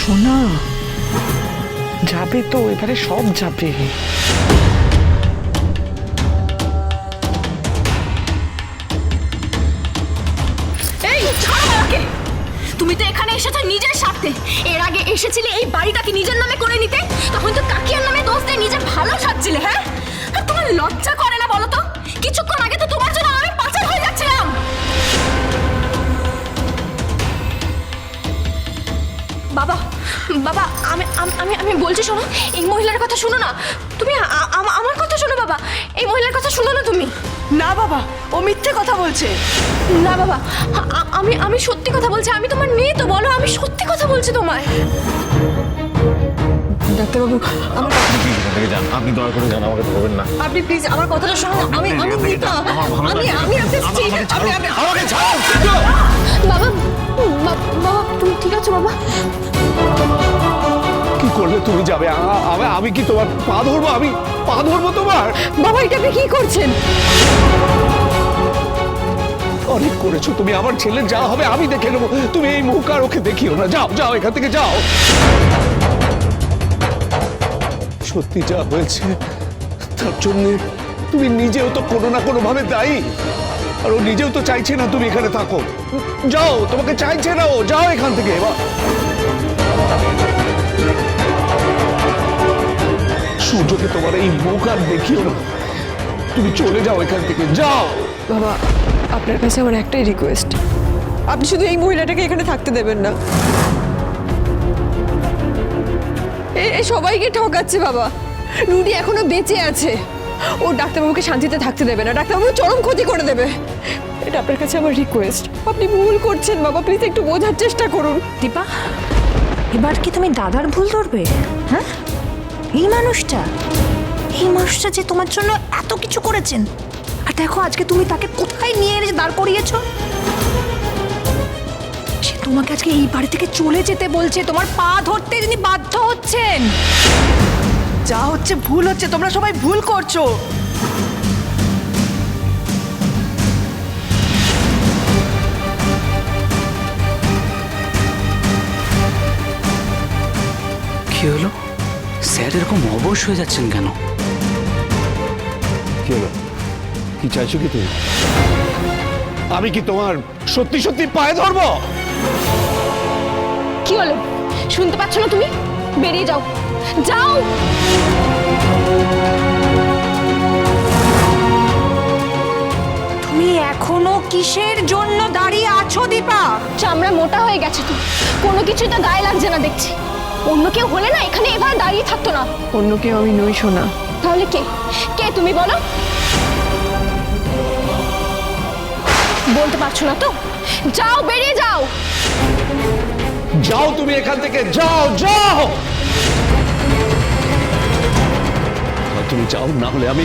সোনা যাবে তো, এবারে সব যাবে। তুমি তো এখানে এসেছ নিজের স্বার্থে। এর আগে এসেছিলে এই বাড়িটাকে নিজের নামে করে নিতে, তখন তো কাকিয়ার নামে দোষ দিয়ে নিজের ভালো সাজছিলে হ্যাঁ? তোমার লজ্জা করে বাবা বাবা আমি আমি আমি বলছি শোনো এই মহিলার কথা শোনো না। তুমি আমার কথা শোনো বাবা। এই মহিলার কথা শোনো না তুমি। না বাবা ও মিথ্যে কথা বলছে। না বাবা আমি আমি সত্যি কথা বলছি আমি তোমার মেয়ে তো বলো আমি সত্যি কথা বলছি তোমায়। ডাক্তারবাবু আমার যান আপনি দয়া করে যান আমাকে ধরবেন না। আপনি প্লিজ আমার কথাটা শুনুন আমি আমি আমি আমি আপনি আমাকে ছাড়ুন। করলে তুমি যাবে। আমি আমি কি তোমার পা ধরবো? আমি পা ধরবো তোমার? বাবা এটা আপনি কি করছেন? অনেক করেছ তুমি আমার ছেলের যা হবে আমি দেখে নেব। তুমি এই মুখ আর ওকে দেখিও না। যাও যাও এখান থেকে যাও। সত্যি যা হয়েছে তার জন্য তুমি নিজেও তো কোনো না কোনো ভাবে দায়ী। আর ও নিজেও তো চাইছে না তুমি এখানে থাকো। যাও তোমাকে চাইছে না ও। যাও এখান থেকে এবার। সূর্যকে এই মুখ আর দেখিও না। তুমি চলে যাও এখান থেকে যাও। বাবা আপনার কাছে আমার একটাই রিকোয়েস্ট আপনি শুধু এই মহিলাটাকে এখানে থাকতে দেবেন না। এ সবাইকে ঠকাচ্ছে বাবা। রুডি এখনও বেঁচে আছে। ও ডাক্তারবাবুকে শান্তিতে থাকতে দেবে না। ডাক্তারবাবু চরম ক্ষতি করে দেবে। এটা আপনার কাছে আমার রিকোয়েস্ট আপনি ভুল করছেন বাবা প্লিজ একটু বোঝার চেষ্টা করুন। দীপা এবার কি তুমি দাদার ভুল ধরবে? হ্যাঁ? এই মানুষটা? এই মানুষটা যে তোমার জন্য এত কিছু করেছেন? আর দেখো, আজকে তুমি তাকে কোথায় নিয়ে এসে দাঁড় করিয়েছ? সে তোমাকে আজকে এই বাড়ি থেকে চলে যেতে বলছে, তোমার পা ধরতে তিনি বাধ্য হচ্ছেন। যা হচ্ছে ভুল হচ্ছে, তোমরা সবাই ভুল করছ। কি হলো? স্যার এরকম অবশ হয়ে যাচ্ছেন কেন? কি হলো কি চাইছো কি তুমি? আমি কি তোমার সত্যি সত্যি পায়ে ধরবো? কি হলো? শুনতে পাচ্ছ না তুমি? বেরিয়ে যাও। যাও! তুমি এখনও কিসের জন্য দাঁড়িয়ে আছো দীপা? চামড়া মোটা হয়ে গেছে তো। কোনো কিছুই তো গায়ে লাগছে না দেখছি। অন্য কেউ হলে না এখানে দাঁড়িয়ে থাকতো না। অন্য কেউ আমি নই শোনা তাহলে কে? কে তুমি বলো? বলতে পারছ না তো? যাও বেরিয়ে যাও। যাও তুমি এখান থেকে যাও যাও। তুমি যাও না হলে আমি